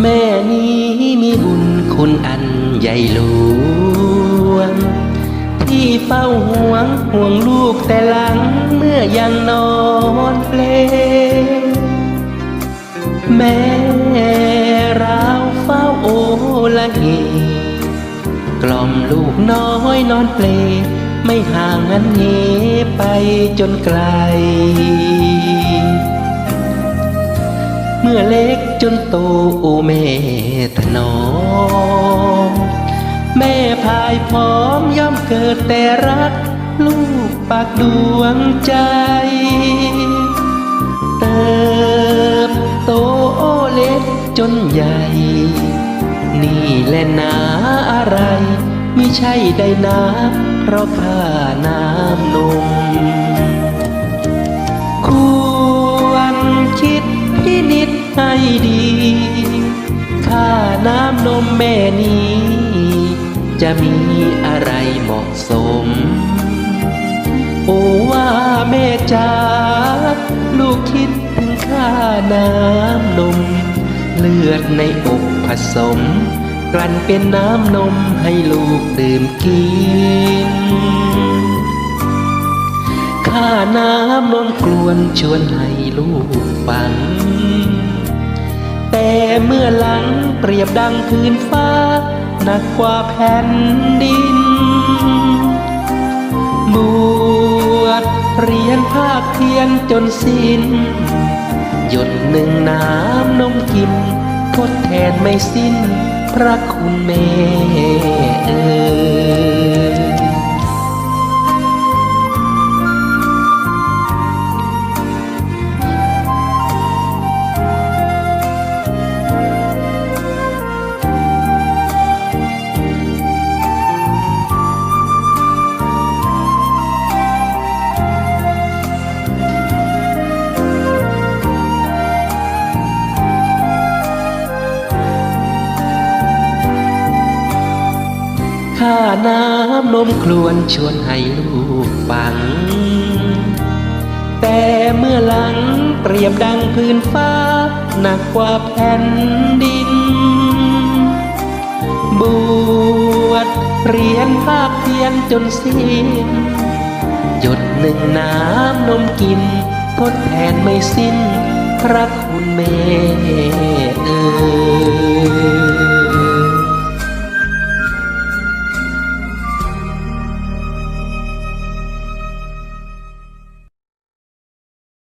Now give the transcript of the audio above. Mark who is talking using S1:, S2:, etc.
S1: แม่นี้มีบุญคุณอันใหญ่หลวง ที่เฝ้าห่วงห่วงลูกแต่หลังเมื่อยังนอนเพลงแม่เราเฝ้าโอละเฮกล่อมลูกน้อยนอนเปลไม่ห่างนั้นเหไปจนไกล มื่อเล็กจนโตโอแม่ถนอมแม่พายพร้อมย่อมเกิดแต่รัก ลูกปากดวงใจ เติบโตเล็กจนใหญ่ นี่แหละนาอะไร ไมิใช่ได้นาเพราะข้าน้ำนม ให้ดี ค่าน้ำนมแม่นี้ จะมีอะไรเหมาะสม โอ้ว่าแม่จ๋าลูกคิดถึงค่าน้ำนม เลือดในอกผสม กลั่นเป็นน้ำนมให้ลูกดื่มกินข้าน้ำนนกลวนชวนให้ลูกฟัง เมื่อหลังเปรียบดังพื้นฟ้า หนักกว่าแผ่นดิน บวชเรียนภาคเพียนจนสิ้น หยดหนึ่งน้ำนมกิน ทดแทนไม่สิ้น พระคุณแม่เอ่ย น้ำนมครวนชวนให้ลูกฟัง แต่เมื่อหลังเปรียบดังพื้นฟ้า หนักกว่าแผ่นดิน บวชเรียนภาคเพียนจนสิ้น หยดหนึ่งน้ำนมกินทดแทนไม่สิ้น พระคุณแม่